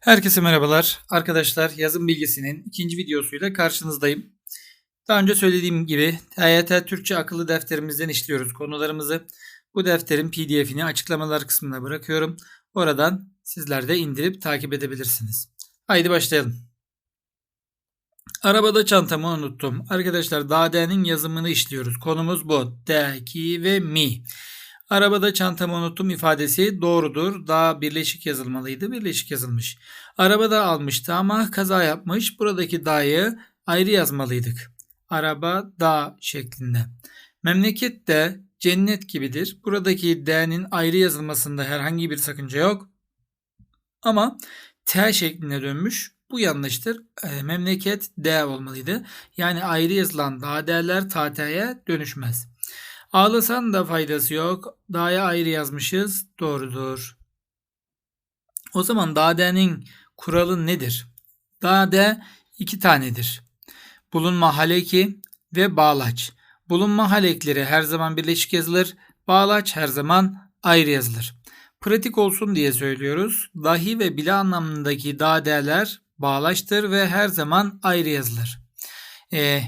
Herkese merhabalar. Arkadaşlar yazım bilgisinin ikinci videosuyla karşınızdayım. Daha önce söylediğim gibi TYT Türkçe akıllı defterimizden işliyoruz konularımızı. Bu defterin pdf'ini açıklamalar kısmına bırakıyorum. Oradan sizler de indirip takip edebilirsiniz. Haydi başlayalım. Arabada çantamı unuttum. Arkadaşlar Dade'nin yazımını işliyoruz. Konumuz bu. De, ki ve mi. Arabada çantamı unuttum ifadesi doğrudur. Daha birleşik yazılmalıydı. Birleşik yazılmış. Arabada almıştı ama kaza yapmış. Buradaki da'yı ayrı yazmalıydık. Araba da şeklinde. Memleket de cennet gibidir. Buradaki d'nin ayrı yazılmasında herhangi bir sakınca yok. Ama t şekline dönmüş. Bu yanlıştır. E, memleket d olmalıydı. Yani ayrı yazılan da değerler tat'ye dönüşmez. Ağlasan da faydası yok. Da'ya ayrı yazmışız. Doğrudur. O zaman Dade'nin kuralı nedir? Dade iki tanedir. Bulunma haleki ve bağlaç. Bulunma halekleri her zaman birleşik yazılır. Bağlaç her zaman ayrı yazılır. Pratik olsun diye söylüyoruz. Dahi ve bile anlamındaki dadeler bağlaçtır ve her zaman ayrı yazılır. Ee,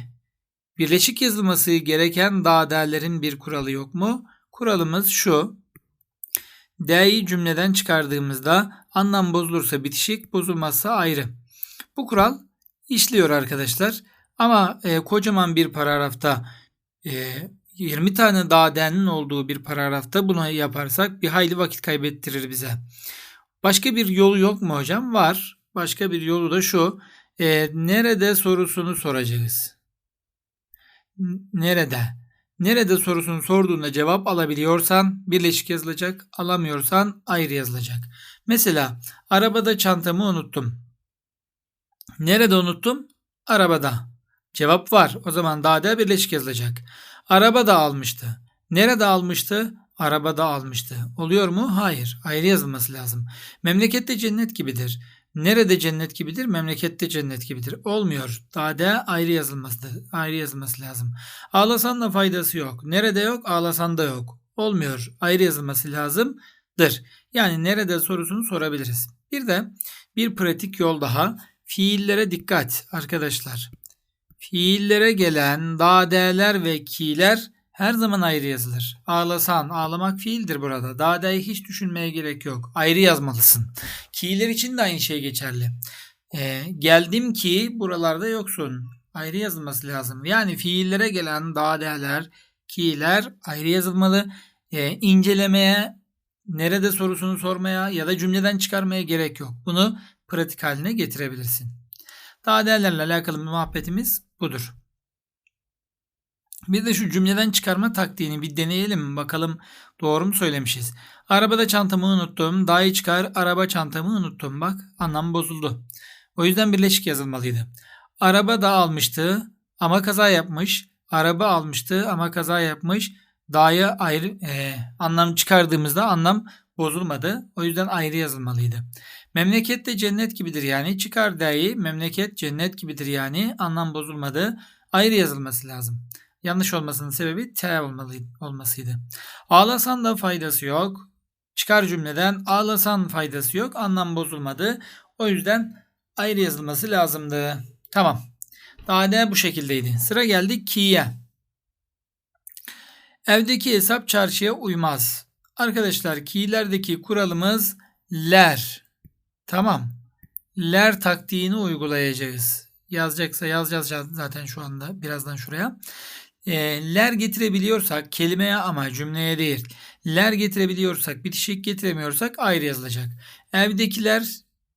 Birleşik yazılması gereken da değerlerin bir kuralı yok mu? Kuralımız şu. D'yi cümleden çıkardığımızda anlam bozulursa bitişik, bozulmazsa ayrı. Bu kural işliyor arkadaşlar. Ama e, kocaman bir paragrafta e, 20 tane daha değerinin olduğu bir paragrafta bunu yaparsak bir hayli vakit kaybettirir bize. Başka bir yolu yok mu hocam? Var. Başka bir yolu da şu. E, nerede sorusunu soracağız nerede? Nerede sorusunu sorduğunda cevap alabiliyorsan birleşik yazılacak, alamıyorsan ayrı yazılacak. Mesela arabada çantamı unuttum. Nerede unuttum? Arabada. Cevap var. O zaman daha da birleşik yazılacak. Arabada almıştı. Nerede almıştı? Arabada almıştı. Oluyor mu? Hayır. Ayrı yazılması lazım. Memlekette cennet gibidir. Nerede cennet gibidir? Memlekette cennet gibidir. Olmuyor. Dade ayrı yazılması, ayrı yazılması lazım. Ağlasan da faydası yok. Nerede yok? Ağlasan da yok. Olmuyor. Ayrı yazılması lazımdır. Yani nerede sorusunu sorabiliriz. Bir de bir pratik yol daha. Fiillere dikkat arkadaşlar. Fiillere gelen dadeler ve kiler her zaman ayrı yazılır. Ağlasan, ağlamak fiildir burada. Da'dayı hiç düşünmeye gerek yok. Ayrı yazmalısın. Ki'ler için de aynı şey geçerli. Ee, geldim ki buralarda yoksun. Ayrı yazılması lazım. Yani fiillere gelen da'deler, ki'ler ayrı yazılmalı. Ee, incelemeye, nerede sorusunu sormaya ya da cümleden çıkarmaya gerek yok. Bunu pratik haline getirebilirsin. Da'delerle alakalı muhabbetimiz budur. Bir de şu cümleden çıkarma taktiğini bir deneyelim bakalım doğru mu söylemişiz. Arabada çantamı unuttum. Dahi çıkar araba çantamı unuttum. Bak anlam bozuldu. O yüzden birleşik yazılmalıydı. Araba da almıştı ama kaza yapmış. Araba almıştı ama kaza yapmış. Dahi ayrı e, anlam çıkardığımızda anlam bozulmadı. O yüzden ayrı yazılmalıydı. Memleket de cennet gibidir yani. Çıkar dahi memleket cennet gibidir yani. Anlam bozulmadı. Ayrı yazılması lazım. Yanlış olmasının sebebi T olmasıydı. Ağlasan da faydası yok. Çıkar cümleden ağlasan faydası yok. Anlam bozulmadı. O yüzden ayrı yazılması lazımdı. Tamam. Daha ne bu şekildeydi. Sıra geldi ki'ye. Evdeki hesap çarşıya uymaz. Arkadaşlar ki'lerdeki kuralımız ler. Tamam. Ler taktiğini uygulayacağız. Yazacaksa yazacağız zaten şu anda. Birazdan şuraya e, ler getirebiliyorsak kelimeye ama cümleye değil. Ler getirebiliyorsak bitişik getiremiyorsak ayrı yazılacak. Evdekiler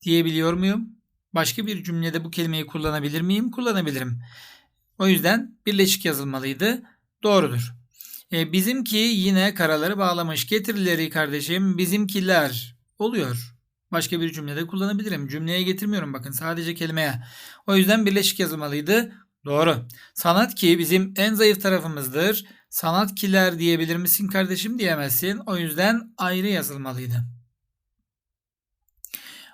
diyebiliyor muyum? Başka bir cümlede bu kelimeyi kullanabilir miyim? Kullanabilirim. O yüzden birleşik yazılmalıydı. Doğrudur. E, bizimki yine karaları bağlamış. Getirileri kardeşim bizimkiler oluyor. Başka bir cümlede kullanabilirim. Cümleye getirmiyorum bakın sadece kelimeye. O yüzden birleşik yazılmalıydı. Doğru. Sanat ki bizim en zayıf tarafımızdır. Sanat kiler diyebilir misin kardeşim diyemezsin. O yüzden ayrı yazılmalıydı.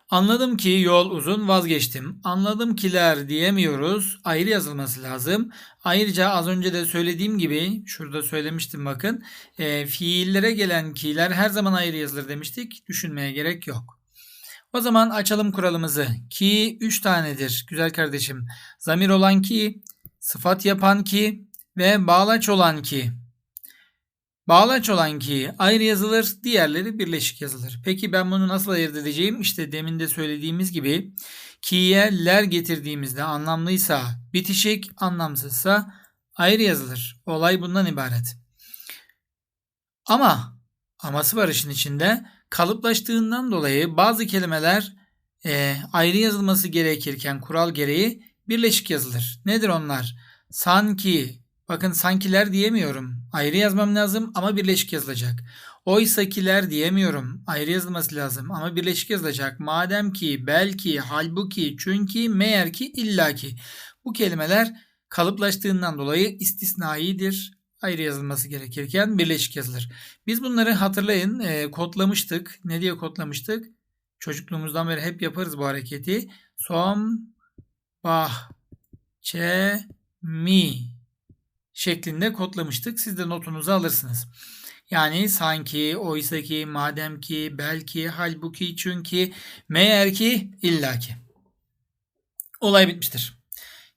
Anladım ki yol uzun vazgeçtim. Anladım kiler diyemiyoruz. Ayrı yazılması lazım. Ayrıca az önce de söylediğim gibi şurada söylemiştim bakın. E, fiillere gelen kiler her zaman ayrı yazılır demiştik. Düşünmeye gerek yok. O zaman açalım kuralımızı. Ki 3 tanedir güzel kardeşim. Zamir olan ki, sıfat yapan ki ve bağlaç olan ki. Bağlaç olan ki ayrı yazılır, diğerleri birleşik yazılır. Peki ben bunu nasıl ayırt edeceğim? İşte demin de söylediğimiz gibi ki'ye ler getirdiğimizde anlamlıysa bitişik, anlamsızsa ayrı yazılır. Olay bundan ibaret. Ama aması var işin içinde. Kalıplaştığından dolayı bazı kelimeler e, ayrı yazılması gerekirken kural gereği birleşik yazılır. Nedir onlar? Sanki, bakın sankiler diyemiyorum. Ayrı yazmam lazım ama birleşik yazılacak. Oysakiler diyemiyorum. Ayrı yazılması lazım ama birleşik yazılacak. Madem ki, belki, halbuki, çünkü, meğer ki, illaki. Bu kelimeler kalıplaştığından dolayı istisnaidir. Ayrı yazılması gerekirken birleşik yazılır. Biz bunları hatırlayın e, kodlamıştık. Ne diye kodlamıştık? Çocukluğumuzdan beri hep yaparız bu hareketi. Som, bah, çe, mi şeklinde kodlamıştık. Siz de notunuzu alırsınız. Yani sanki, oysa ki, madem ki, belki, halbuki, çünkü, meğer ki, illaki. Olay bitmiştir.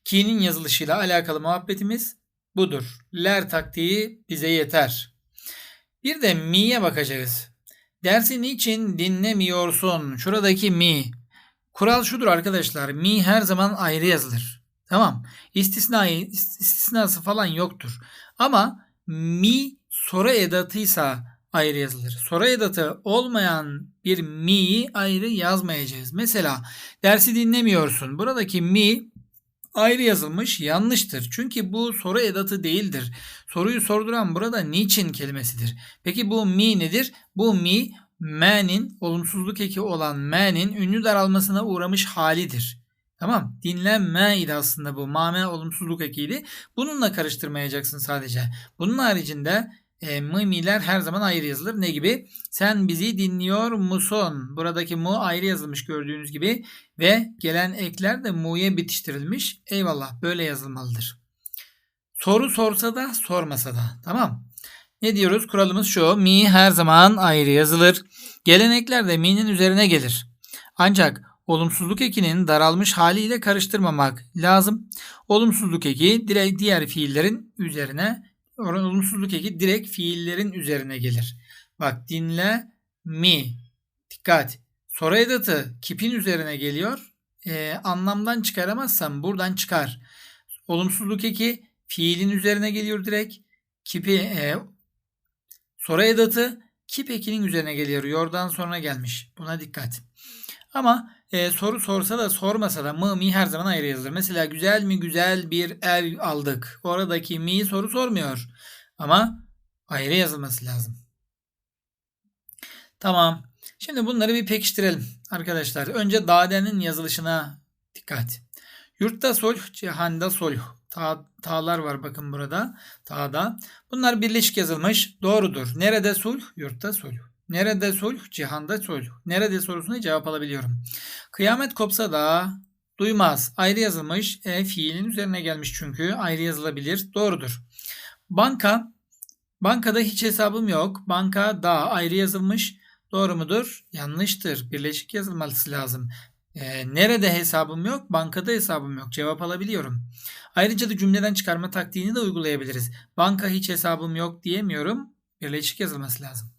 Ki'nin yazılışıyla alakalı muhabbetimiz budur. Ler taktiği bize yeter. Bir de mi'ye bakacağız. Dersi niçin dinlemiyorsun? Şuradaki mi. Kural şudur arkadaşlar. Mi her zaman ayrı yazılır. Tamam. İstisnai, istisnası falan yoktur. Ama mi soru edatıysa ayrı yazılır. Soru edatı olmayan bir mi'yi ayrı yazmayacağız. Mesela dersi dinlemiyorsun. Buradaki mi ayrı yazılmış yanlıştır. Çünkü bu soru edatı değildir. Soruyu sorduran burada niçin kelimesidir. Peki bu mi nedir? Bu mi me'nin olumsuzluk eki olan me'nin ünlü daralmasına uğramış halidir. Tamam. Dinlenme idi aslında bu. Mame olumsuzluk ekiydi. Bununla karıştırmayacaksın sadece. Bunun haricinde e, mimiler her zaman ayrı yazılır. Ne gibi? Sen bizi dinliyor musun? Buradaki mu ayrı yazılmış gördüğünüz gibi ve gelen ekler de mu'ya bitiştirilmiş. Eyvallah böyle yazılmalıdır. Soru sorsa da sormasa da. Tamam. Ne diyoruz? Kuralımız şu. Mi her zaman ayrı yazılır. Gelen ekler de mi'nin üzerine gelir. Ancak olumsuzluk ekinin daralmış haliyle karıştırmamak lazım. Olumsuzluk eki diğer fiillerin üzerine olumsuzluk eki direkt fiillerin üzerine gelir. Bak dinle mi. Dikkat. Soru edatı kipin üzerine geliyor. Ee, anlamdan çıkaramazsam buradan çıkar. Olumsuzluk eki fiilin üzerine geliyor direkt. Kipi e, soru edatı kip ekinin üzerine geliyor. Yordan sonra gelmiş. Buna dikkat. Ama e, soru sorsa da sormasa da mı mi her zaman ayrı yazılır. Mesela güzel mi güzel bir ev aldık. Oradaki mi soru sormuyor. Ama ayrı yazılması lazım. Tamam. Şimdi bunları bir pekiştirelim arkadaşlar. Önce dadenin yazılışına dikkat. Yurtta sulh, cihanda sulh. Ta, ta'lar var bakın burada. Ta'da. Bunlar birleşik yazılmış. Doğrudur. Nerede sulh? Yurtta sulh. Nerede sulh? Cihanda sulh. Nerede sorusuna cevap alabiliyorum. Kıyamet kopsa da duymaz. Ayrı yazılmış. E fiilin üzerine gelmiş çünkü. Ayrı yazılabilir. Doğrudur. Banka. Bankada hiç hesabım yok. Banka da ayrı yazılmış. Doğru mudur? Yanlıştır. Birleşik yazılması lazım. E, nerede hesabım yok? Bankada hesabım yok. Cevap alabiliyorum. Ayrıca da cümleden çıkarma taktiğini de uygulayabiliriz. Banka hiç hesabım yok diyemiyorum. Birleşik yazılması lazım.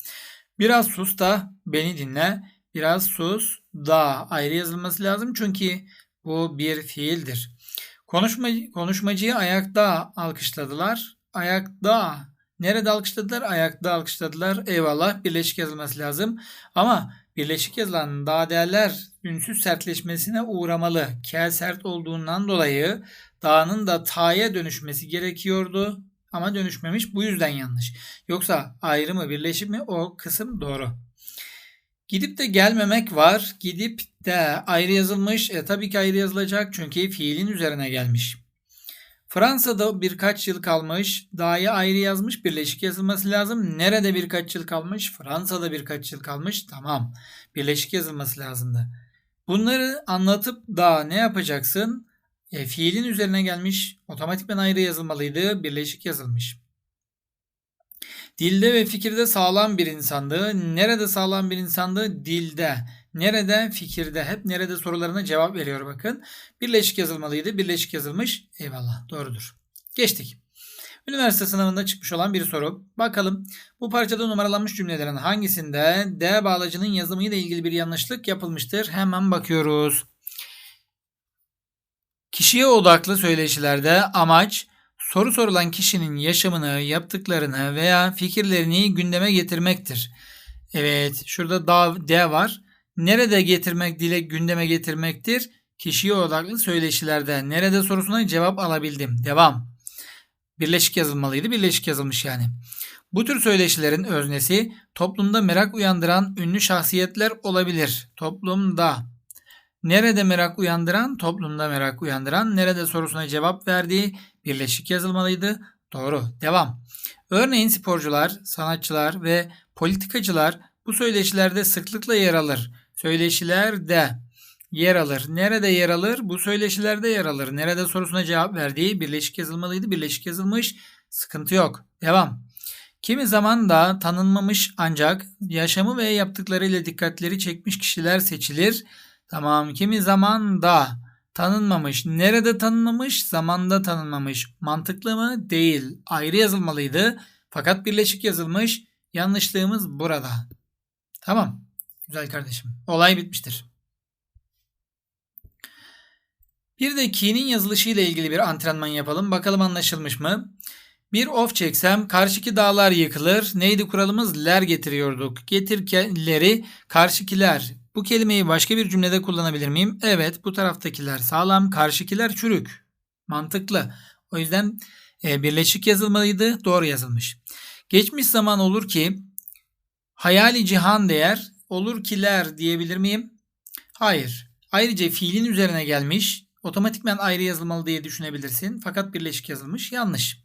Biraz sus da beni dinle. Biraz sus da ayrı yazılması lazım çünkü bu bir fiildir. Konuşma, konuşmacıyı ayakta alkışladılar. Ayakta. Nerede alkışladılar? Ayakta alkışladılar. Eyvallah. Birleşik yazılması lazım. Ama birleşik yazılan daha değerler ünsüz sertleşmesine uğramalı. Kel sert olduğundan dolayı dağının da ta'ya dönüşmesi gerekiyordu. Ama dönüşmemiş. Bu yüzden yanlış. Yoksa ayrı mı birleşik mi o kısım doğru. Gidip de gelmemek var. Gidip de ayrı yazılmış. E, tabii ki ayrı yazılacak çünkü fiilin üzerine gelmiş. Fransa'da birkaç yıl kalmış. Da'yı ayrı yazmış. Birleşik yazılması lazım. Nerede birkaç yıl kalmış? Fransa'da birkaç yıl kalmış. Tamam. Birleşik yazılması lazımdı. Bunları anlatıp da ne yapacaksın? E, fiilin üzerine gelmiş. Otomatikman ayrı yazılmalıydı. Birleşik yazılmış. Dilde ve fikirde sağlam bir insandı. Nerede sağlam bir insandı? Dilde. Nerede? Fikirde. Hep nerede sorularına cevap veriyor bakın. Birleşik yazılmalıydı. Birleşik yazılmış. Eyvallah. Doğrudur. Geçtik. Üniversite sınavında çıkmış olan bir soru. Bakalım bu parçada numaralanmış cümlelerin hangisinde D bağlacının yazımıyla ilgili bir yanlışlık yapılmıştır? Hemen bakıyoruz. Kişiye odaklı söyleşilerde amaç soru sorulan kişinin yaşamını, yaptıklarını veya fikirlerini gündeme getirmektir. Evet, şurada da D var. Nerede getirmek dile gündeme getirmektir? Kişiye odaklı söyleşilerde. Nerede sorusuna cevap alabildim. Devam. Birleşik yazılmalıydı. Birleşik yazılmış yani. Bu tür söyleşilerin öznesi toplumda merak uyandıran ünlü şahsiyetler olabilir. Toplumda nerede merak uyandıran? Toplumda merak uyandıran. Nerede sorusuna cevap verdiği birleşik yazılmalıydı. Doğru. Devam. Örneğin sporcular, sanatçılar ve politikacılar bu söyleşilerde sıklıkla yer alır. Söyleşilerde yer alır. Nerede yer alır? Bu söyleşilerde yer alır. Nerede sorusuna cevap verdiği birleşik yazılmalıydı. Birleşik yazılmış. Sıkıntı yok. Devam. Kimi zaman da tanınmamış ancak yaşamı ve yaptıklarıyla dikkatleri çekmiş kişiler seçilir. Tamam. Kimi zaman da tanınmamış. Nerede tanınmamış? Zamanda tanınmamış. Mantıklı mı? Değil. Ayrı yazılmalıydı. Fakat birleşik yazılmış. Yanlışlığımız burada. Tamam. Güzel kardeşim. Olay bitmiştir. Bir de key'nin yazılışı ile ilgili bir antrenman yapalım. Bakalım anlaşılmış mı? Bir of çeksem karşıki dağlar yıkılır. Neydi kuralımız? Ler getiriyorduk. Getirkileri karşıkiler. Bu kelimeyi başka bir cümlede kullanabilir miyim? Evet bu taraftakiler sağlam karşıkiler çürük. Mantıklı. O yüzden e, birleşik yazılmalıydı. Doğru yazılmış. Geçmiş zaman olur ki hayali cihan değer olur kiler diyebilir miyim? Hayır. Ayrıca fiilin üzerine gelmiş otomatikmen ayrı yazılmalı diye düşünebilirsin. Fakat birleşik yazılmış. Yanlış.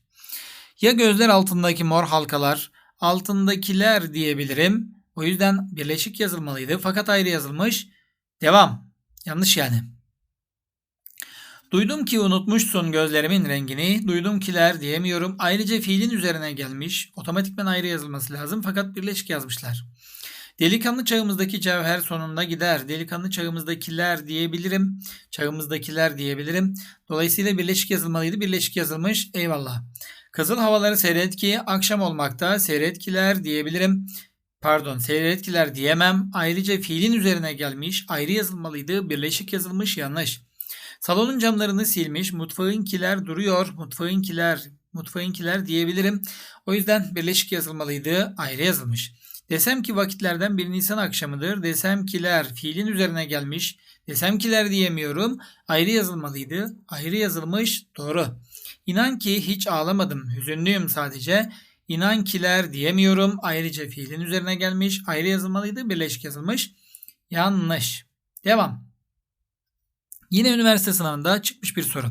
Ya gözler altındaki mor halkalar altındakiler diyebilirim. O yüzden birleşik yazılmalıydı. Fakat ayrı yazılmış. Devam. Yanlış yani. Duydum ki unutmuşsun gözlerimin rengini. Duydum kiler diyemiyorum. Ayrıca fiilin üzerine gelmiş. Otomatikmen ayrı yazılması lazım. Fakat birleşik yazmışlar. Delikanlı çağımızdaki cevher sonunda gider. Delikanlı çağımızdakiler diyebilirim. Çağımızdakiler diyebilirim. Dolayısıyla birleşik yazılmalıydı. Birleşik yazılmış. Eyvallah. Kızıl havaları seyretki akşam olmakta. Seyretkiler diyebilirim. Pardon seyretkiler diyemem. Ayrıca fiilin üzerine gelmiş. Ayrı yazılmalıydı. Birleşik yazılmış. Yanlış. Salonun camlarını silmiş. Mutfağınkiler duruyor. Mutfağınkiler mutfağınkiler diyebilirim. O yüzden birleşik yazılmalıydı. Ayrı yazılmış. Desem ki vakitlerden bir Nisan akşamıdır. Desem kiler fiilin üzerine gelmiş. Desem kiler diyemiyorum. Ayrı yazılmalıydı. Ayrı yazılmış. Doğru. İnan ki hiç ağlamadım. Hüzünlüyüm sadece. İnan kiler diyemiyorum. Ayrıca fiilin üzerine gelmiş. Ayrı yazılmalıydı. Birleşik yazılmış. Yanlış. Devam. Yine üniversite sınavında çıkmış bir soru.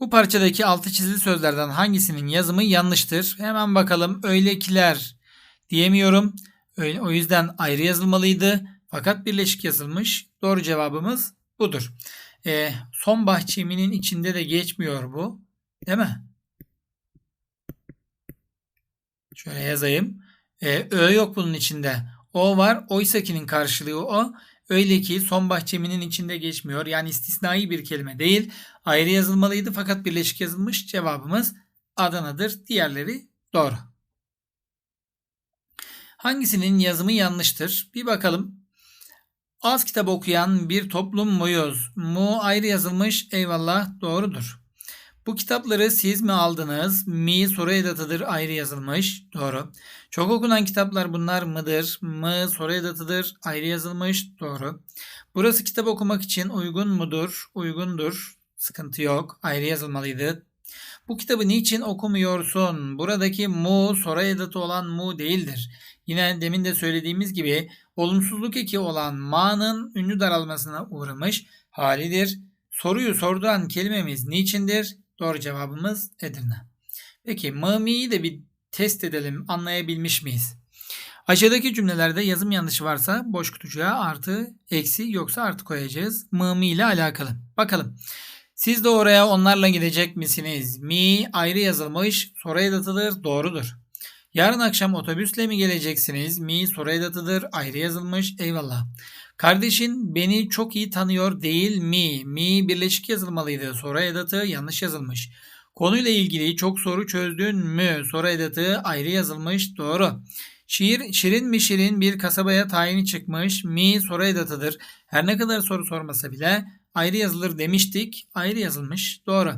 Bu parçadaki altı çizili sözlerden hangisinin yazımı yanlıştır? Hemen bakalım. Öylekiler diyemiyorum. O yüzden ayrı yazılmalıydı. Fakat birleşik yazılmış. Doğru cevabımız budur. E, son bahçeminin içinde de geçmiyor bu. Değil mi? Şöyle yazayım. E, Ö yok bunun içinde. O var. Oysakinin karşılığı o. Öyle ki son bahçeminin içinde geçmiyor. Yani istisnai bir kelime değil. Ayrı yazılmalıydı fakat birleşik yazılmış. Cevabımız Adana'dır. Diğerleri doğru. Hangisinin yazımı yanlıştır? Bir bakalım. Az kitap okuyan bir toplum muyuz? Mu ayrı yazılmış. Eyvallah doğrudur. Bu kitapları siz mi aldınız? Mi soru edatıdır ayrı yazılmış. Doğru. Çok okunan kitaplar bunlar mıdır? Mı soru edatıdır ayrı yazılmış. Doğru. Burası kitap okumak için uygun mudur? Uygundur. Sıkıntı yok. Ayrı yazılmalıydı. Bu kitabı niçin okumuyorsun? Buradaki mu soru edatı olan mu değildir. Yine demin de söylediğimiz gibi olumsuzluk eki olan ma'nın ünlü daralmasına uğramış halidir. Soruyu sorduran kelimemiz niçindir? Doğru cevabımız Edirne. Peki mı'mi'yi de bir test edelim. Anlayabilmiş miyiz? Aşağıdaki cümlelerde yazım yanlışı varsa boş kutucuğa artı, eksi yoksa artı koyacağız. Mı'mi ile alakalı. Bakalım. Siz de oraya onlarla gidecek misiniz? Mi ayrı yazılmış. Soru edatılıdır. Doğrudur. Yarın akşam otobüsle mi geleceksiniz? Mi soru edatıdır. Ayrı yazılmış. Eyvallah. Kardeşin beni çok iyi tanıyor değil mi? Mi birleşik yazılmalıydı. Soru edatı yanlış yazılmış. Konuyla ilgili çok soru çözdün mü? Soru edatı ayrı yazılmış. Doğru. Şiir, şirin mi şirin bir kasabaya tayini çıkmış. Mi soru edatıdır. Her ne kadar soru sormasa bile ayrı yazılır demiştik. Ayrı yazılmış. Doğru.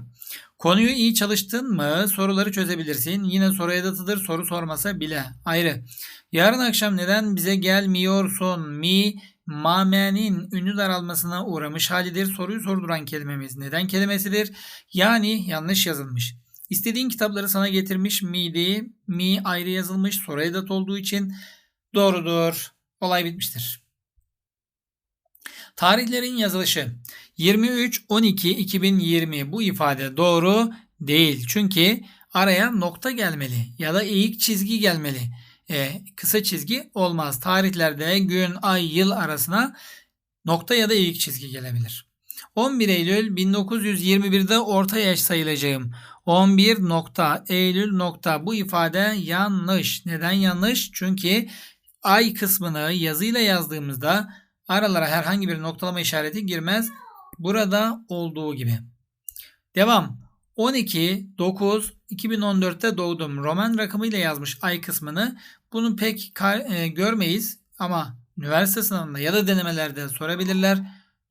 Konuyu iyi çalıştın mı? Soruları çözebilirsin. Yine soru edatıdır. Soru sormasa bile. Ayrı. Yarın akşam neden bize gelmiyorsun? Mi mamenin ünlü daralmasına uğramış halidir. Soruyu sorduran kelimemiz neden kelimesidir? Yani yanlış yazılmış. İstediğin kitapları sana getirmiş miydi? Mi ayrı yazılmış soru edat olduğu için doğrudur. Olay bitmiştir. Tarihlerin yazılışı 23-12-2020 bu ifade doğru değil. Çünkü araya nokta gelmeli ya da eğik çizgi gelmeli. E, kısa çizgi olmaz. Tarihlerde gün, ay, yıl arasına nokta ya da eğik çizgi gelebilir. 11 Eylül 1921'de orta yaş sayılacağım. 11 nokta Eylül nokta bu ifade yanlış. Neden yanlış? Çünkü ay kısmını yazıyla yazdığımızda aralara herhangi bir noktalama işareti girmez. Burada olduğu gibi. Devam. 12 9 2014'te doğdum. Roman rakamıyla yazmış ay kısmını. Bunu pek e, görmeyiz ama üniversite sınavında ya da denemelerde sorabilirler.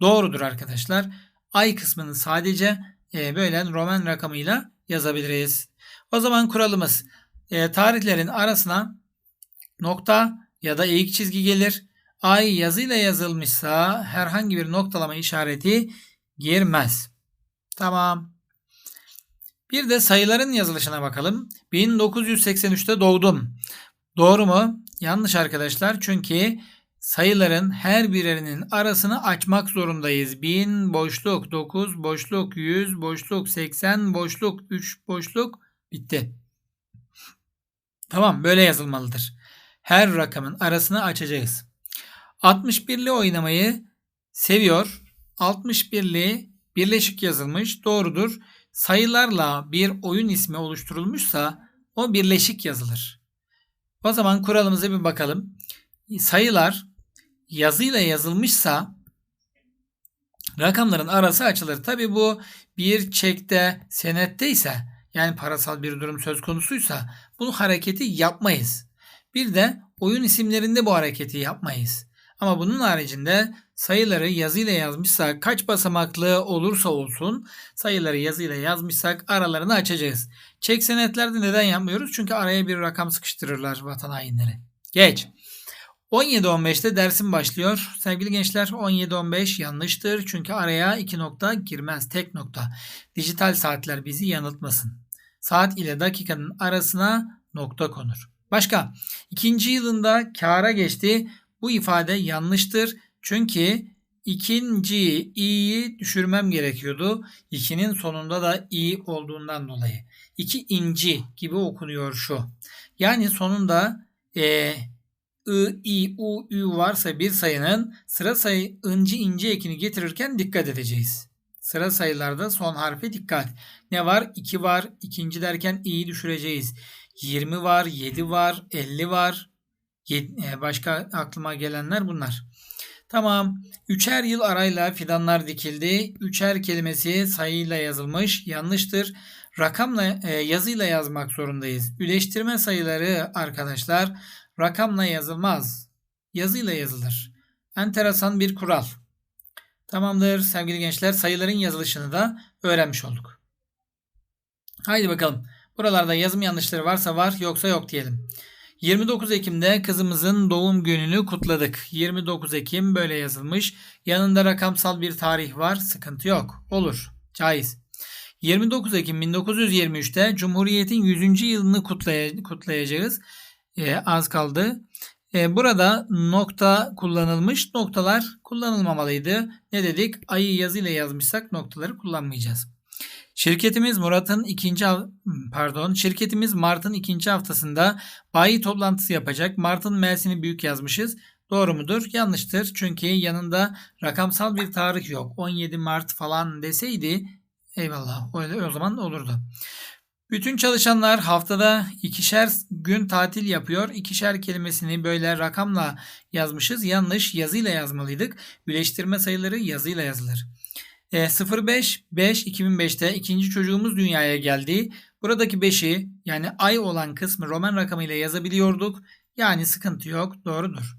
Doğrudur arkadaşlar. Ay kısmını sadece e, böyle Roman rakamıyla yazabiliriz. O zaman kuralımız e, tarihlerin arasına nokta ya da eğik çizgi gelir. Ay yazıyla yazılmışsa herhangi bir noktalama işareti girmez. Tamam. Bir de sayıların yazılışına bakalım. 1983'te doğdum. Doğru mu? Yanlış arkadaşlar. Çünkü sayıların her birerinin arasını açmak zorundayız. 1000 boşluk, 9 boşluk, 100 boşluk, 80 boşluk, 3 boşluk bitti. Tamam böyle yazılmalıdır. Her rakamın arasını açacağız. 61'li oynamayı seviyor. 61'li birleşik yazılmış. Doğrudur. Sayılarla bir oyun ismi oluşturulmuşsa o birleşik yazılır. O zaman kuralımıza bir bakalım. Sayılar yazıyla yazılmışsa rakamların arası açılır. Tabi bu bir çekte, senette ise yani parasal bir durum söz konusuysa bunu hareketi yapmayız. Bir de oyun isimlerinde bu hareketi yapmayız. Ama bunun haricinde sayıları yazıyla yazmışsak kaç basamaklı olursa olsun sayıları yazıyla yazmışsak aralarını açacağız. Çek senetlerde neden yapmıyoruz? Çünkü araya bir rakam sıkıştırırlar vatan hainleri. Geç. 17-15'te dersim başlıyor. Sevgili gençler 17-15 yanlıştır. Çünkü araya iki nokta girmez. Tek nokta. Dijital saatler bizi yanıltmasın. Saat ile dakikanın arasına nokta konur. Başka. ikinci yılında kâra geçti. Bu ifade yanlıştır. Çünkü ikinci i'yi düşürmem gerekiyordu. İkinin sonunda da i olduğundan dolayı. İki inci gibi okunuyor şu. Yani sonunda e, I, I, U, Ü varsa bir sayının sıra sayı ıncı ince ekini getirirken dikkat edeceğiz. Sıra sayılarda son harfe dikkat. Ne var? 2 var. İkinci derken i'yi düşüreceğiz. 20 var, 7 var, 50 var. E, başka aklıma gelenler bunlar. Tamam. Üçer yıl arayla fidanlar dikildi. Üçer kelimesi sayıyla yazılmış. Yanlıştır. Rakamla e, yazıyla yazmak zorundayız. Üleştirme sayıları arkadaşlar rakamla yazılmaz. Yazıyla yazılır. Enteresan bir kural. Tamamdır sevgili gençler. Sayıların yazılışını da öğrenmiş olduk. Haydi bakalım. Buralarda yazım yanlışları varsa var yoksa yok diyelim. 29 Ekim'de kızımızın doğum gününü kutladık. 29 Ekim böyle yazılmış. Yanında rakamsal bir tarih var. Sıkıntı yok. Olur. Caiz. 29 Ekim 1923'te Cumhuriyet'in 100. yılını kutlay kutlayacağız. Ee, az kaldı. Ee, burada nokta kullanılmış. Noktalar kullanılmamalıydı. Ne dedik? Ayı yazıyla yazmışsak noktaları kullanmayacağız. Şirketimiz Murat'ın ikinci pardon şirketimiz Mart'ın ikinci haftasında bayi toplantısı yapacak. Mart'ın M'sini büyük yazmışız. Doğru mudur? Yanlıştır. Çünkü yanında rakamsal bir tarih yok. 17 Mart falan deseydi eyvallah o, o zaman olurdu. Bütün çalışanlar haftada ikişer gün tatil yapıyor. İkişer kelimesini böyle rakamla yazmışız. Yanlış yazıyla yazmalıydık. Birleştirme sayıları yazıyla yazılır. E, 05 5 2005'te ikinci çocuğumuz dünyaya geldi. Buradaki 5'i yani ay olan kısmı Roman rakamıyla yazabiliyorduk. Yani sıkıntı yok. Doğrudur.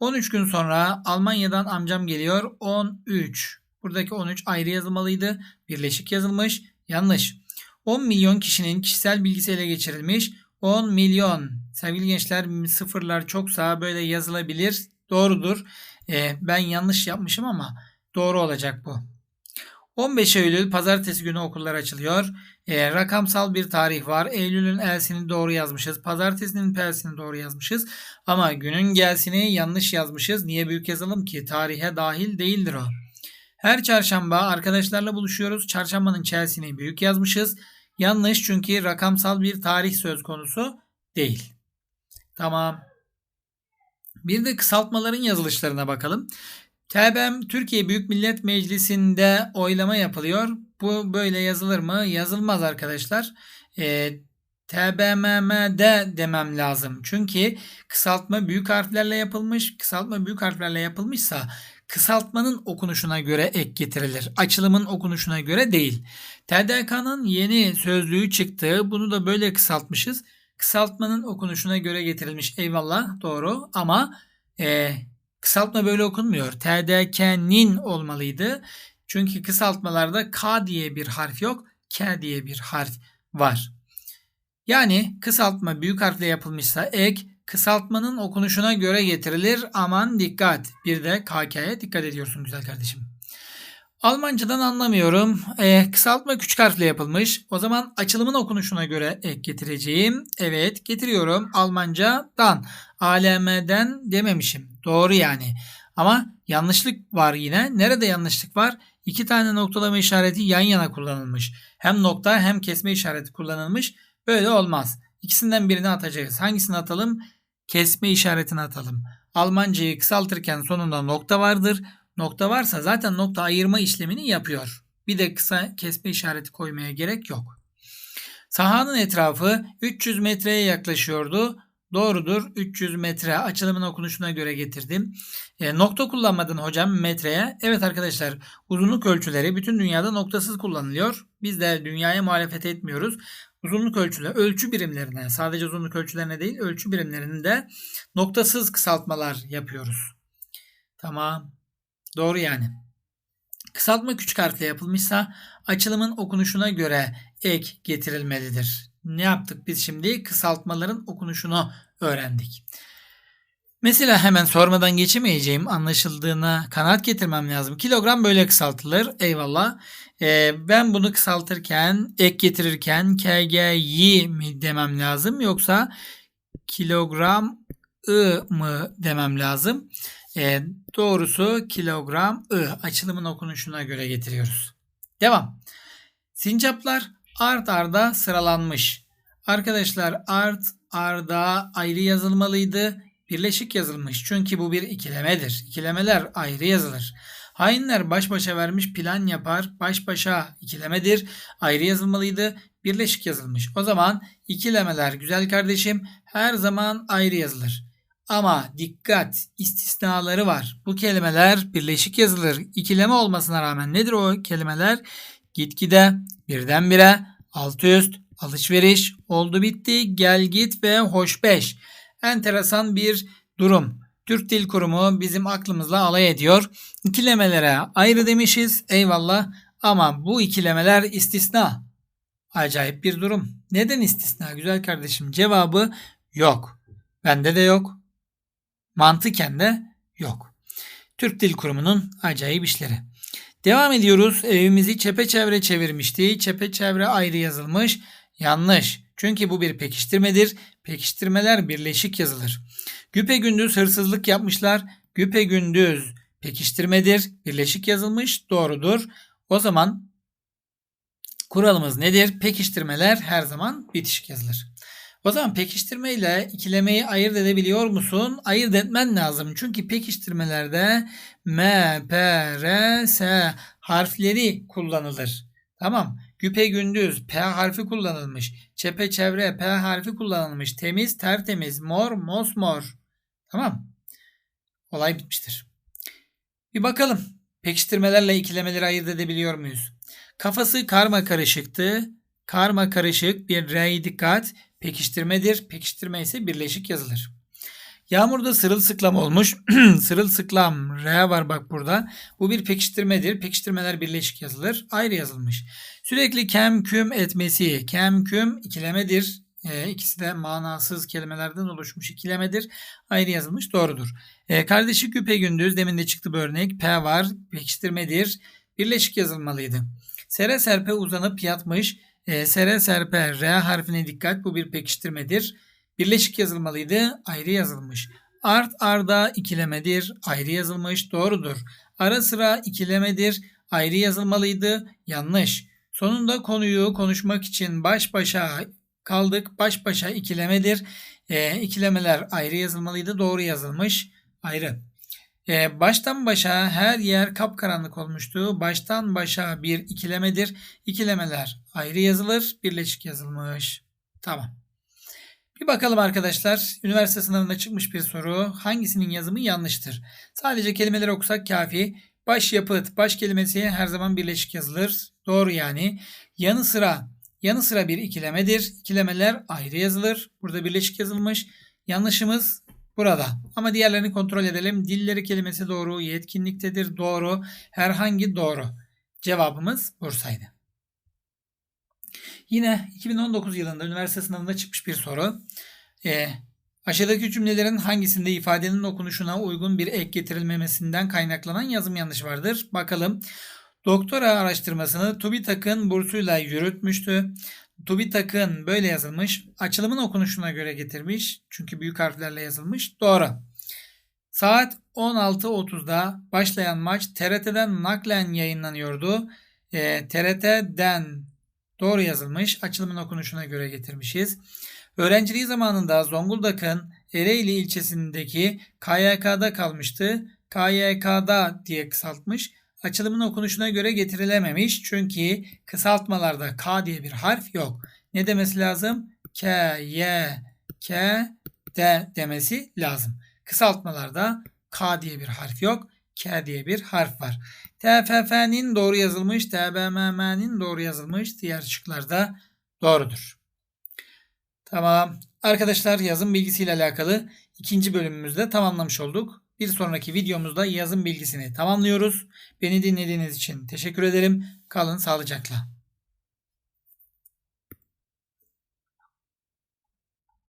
13 gün sonra Almanya'dan amcam geliyor. 13. Buradaki 13 ayrı yazılmalıydı. Birleşik yazılmış. Yanlış. 10 milyon kişinin kişisel bilgisi ele geçirilmiş. 10 milyon. Sevgili gençler sıfırlar çoksa böyle yazılabilir. Doğrudur. Ee, ben yanlış yapmışım ama doğru olacak bu. 15 Eylül pazartesi günü okullar açılıyor. E, rakamsal bir tarih var. Eylül'ün L'sini doğru yazmışız. Pazartesinin P'sini doğru yazmışız. Ama günün G'sini yanlış yazmışız. Niye büyük yazalım ki? Tarihe dahil değildir o. Her çarşamba arkadaşlarla buluşuyoruz. Çarşambanın Chelsea'ni büyük yazmışız. Yanlış çünkü rakamsal bir tarih söz konusu değil. Tamam. Bir de kısaltmaların yazılışlarına bakalım. TBM Türkiye Büyük Millet Meclisi'nde oylama yapılıyor. Bu böyle yazılır mı? Yazılmaz arkadaşlar. E, TBMM'de demem lazım. Çünkü kısaltma büyük harflerle yapılmış. Kısaltma büyük harflerle yapılmışsa kısaltmanın okunuşuna göre ek getirilir. Açılımın okunuşuna göre değil. TDK'nın yeni sözlüğü çıktı. Bunu da böyle kısaltmışız. Kısaltmanın okunuşuna göre getirilmiş. Eyvallah doğru ama e, kısaltma böyle okunmuyor. TDK'nin olmalıydı. Çünkü kısaltmalarda K diye bir harf yok. K diye bir harf var. Yani kısaltma büyük harfle yapılmışsa ek kısaltmanın okunuşuna göre getirilir. Aman dikkat. Bir de KK'ye dikkat ediyorsun güzel kardeşim. Almancadan anlamıyorum. E, kısaltma küçük harfle yapılmış. O zaman açılımın okunuşuna göre ek getireceğim. Evet getiriyorum. Almancadan. ALM'den dememişim. Doğru yani. Ama yanlışlık var yine. Nerede yanlışlık var? İki tane noktalama işareti yan yana kullanılmış. Hem nokta hem kesme işareti kullanılmış. Böyle olmaz. İkisinden birini atacağız. Hangisini atalım? Kesme işaretini atalım. Almancayı kısaltırken sonunda nokta vardır. Nokta varsa zaten nokta ayırma işlemini yapıyor. Bir de kısa kesme işareti koymaya gerek yok. Sahanın etrafı 300 metreye yaklaşıyordu. Doğrudur. 300 metre açılımın okunuşuna göre getirdim. E, nokta kullanmadın hocam metreye. Evet arkadaşlar uzunluk ölçüleri bütün dünyada noktasız kullanılıyor. Biz de dünyaya muhalefet etmiyoruz. Uzunluk ölçüleri, ölçü birimlerine sadece uzunluk ölçülerine değil ölçü birimlerinde noktasız kısaltmalar yapıyoruz. Tamam. Doğru yani. Kısaltma küçük harfle yapılmışsa açılımın okunuşuna göre ek getirilmelidir. Ne yaptık biz şimdi? Kısaltmaların okunuşunu öğrendik. Mesela hemen sormadan geçemeyeceğim anlaşıldığına kanaat getirmem lazım. Kilogram böyle kısaltılır. Eyvallah. Ee, ben bunu kısaltırken, ek getirirken kgy mi demem lazım yoksa kilogram ı mı demem lazım. Ee, doğrusu kilogram ı açılımın okunuşuna göre getiriyoruz. Devam. Sincaplar art arda sıralanmış. Arkadaşlar art arda ayrı yazılmalıydı. Birleşik yazılmış. Çünkü bu bir ikilemedir. İkilemeler ayrı yazılır. Hainler baş başa vermiş plan yapar. Baş başa ikilemedir. Ayrı yazılmalıydı. Birleşik yazılmış. O zaman ikilemeler güzel kardeşim her zaman ayrı yazılır. Ama dikkat istisnaları var. Bu kelimeler birleşik yazılır. İkileme olmasına rağmen nedir o kelimeler? Gitgide, birdenbire, altı üst, alışveriş, oldu bitti, gel git ve hoş beş. Enteresan bir durum. Türk Dil Kurumu bizim aklımızla alay ediyor. İkilemelere ayrı demişiz eyvallah ama bu ikilemeler istisna. Acayip bir durum. Neden istisna güzel kardeşim? Cevabı yok. Bende de yok. Mantıken de yok. Türk Dil Kurumu'nun acayip işleri. Devam ediyoruz. Evimizi çepeçevre çevirmişti. Çepeçevre ayrı yazılmış. Yanlış. Çünkü bu bir pekiştirmedir. Pekiştirmeler birleşik yazılır. Güpe gündüz hırsızlık yapmışlar. Güpe gündüz pekiştirmedir. Birleşik yazılmış. Doğrudur. O zaman kuralımız nedir? Pekiştirmeler her zaman bitişik yazılır. O zaman pekiştirme ile ikilemeyi ayırt edebiliyor musun? Ayırt etmen lazım. Çünkü pekiştirmelerde M, P, R, S harfleri kullanılır. Tamam. Güpe gündüz P harfi kullanılmış. Çepeçevre P harfi kullanılmış. Temiz tertemiz. Mor mosmor. Tamam. Olay bitmiştir. Bir bakalım. Pekiştirmelerle ikilemeleri ayırt edebiliyor muyuz? Kafası karma karışıktı. Karma karışık bir R'ye dikkat. Pekiştirmedir. Pekiştirme ise birleşik yazılır. Yağmurda sırılsıklam olmuş. sırılsıklam R var bak burada. Bu bir pekiştirmedir. Pekiştirmeler birleşik yazılır. Ayrı yazılmış. Sürekli kem küm etmesi. Kem küm ikilemedir. E, ikisi de manasız kelimelerden oluşmuş ikilemedir. Ayrı yazılmış. Doğrudur. E, kardeşi küpe gündüz. Demin de çıktı bu örnek. P var. Pekiştirmedir. Birleşik yazılmalıydı. Sere serpe uzanıp yatmış. E, sere serpe R harfine dikkat. Bu bir pekiştirmedir. Birleşik yazılmalıydı. Ayrı yazılmış. Art arda ikilemedir. Ayrı yazılmış. Doğrudur. Ara sıra ikilemedir. Ayrı yazılmalıydı. Yanlış. Sonunda konuyu konuşmak için baş başa kaldık. Baş başa ikilemedir. E, ikilemeler ayrı yazılmalıydı. Doğru yazılmış. Ayrı. E, baştan başa her yer kapkaranlık olmuştu. Baştan başa bir ikilemedir. İkilemeler ayrı yazılır. Birleşik yazılmış. Tamam. Bir bakalım arkadaşlar. Üniversite sınavında çıkmış bir soru. Hangisinin yazımı yanlıştır? Sadece kelimeleri okusak kafi. Baş yapıt, baş kelimesi her zaman birleşik yazılır. Doğru yani. Yanı sıra, yanı sıra bir ikilemedir. İkilemeler ayrı yazılır. Burada birleşik yazılmış. Yanlışımız burada. Ama diğerlerini kontrol edelim. Dilleri kelimesi doğru, yetkinliktedir doğru, herhangi doğru. Cevabımız Bursa'ydı. Yine 2019 yılında üniversite sınavında çıkmış bir soru. E, aşağıdaki cümlelerin hangisinde ifadenin okunuşuna uygun bir ek getirilmemesinden kaynaklanan yazım yanlış vardır? Bakalım. Doktora araştırmasını TÜBİTAK'ın bursuyla yürütmüştü. TÜBİTAK'ın böyle yazılmış. Açılımın okunuşuna göre getirmiş. Çünkü büyük harflerle yazılmış. Doğru. Saat 16.30'da başlayan maç TRT'den naklen yayınlanıyordu. E, TRT'den Doğru yazılmış. Açılımın okunuşuna göre getirmişiz. Öğrenciliği zamanında Zonguldak'ın Ereğli ilçesindeki KYK'da kalmıştı. KYK'da diye kısaltmış. Açılımın okunuşuna göre getirilememiş. Çünkü kısaltmalarda K diye bir harf yok. Ne demesi lazım? K, Y, K, D demesi lazım. Kısaltmalarda K diye bir harf yok. K diye bir harf var. TFF'nin doğru yazılmış, TBMM'nin doğru yazılmış. Diğer şıklar doğrudur. Tamam. Arkadaşlar yazım bilgisiyle alakalı ikinci bölümümüzde tamamlamış olduk. Bir sonraki videomuzda yazım bilgisini tamamlıyoruz. Beni dinlediğiniz için teşekkür ederim. Kalın sağlıcakla.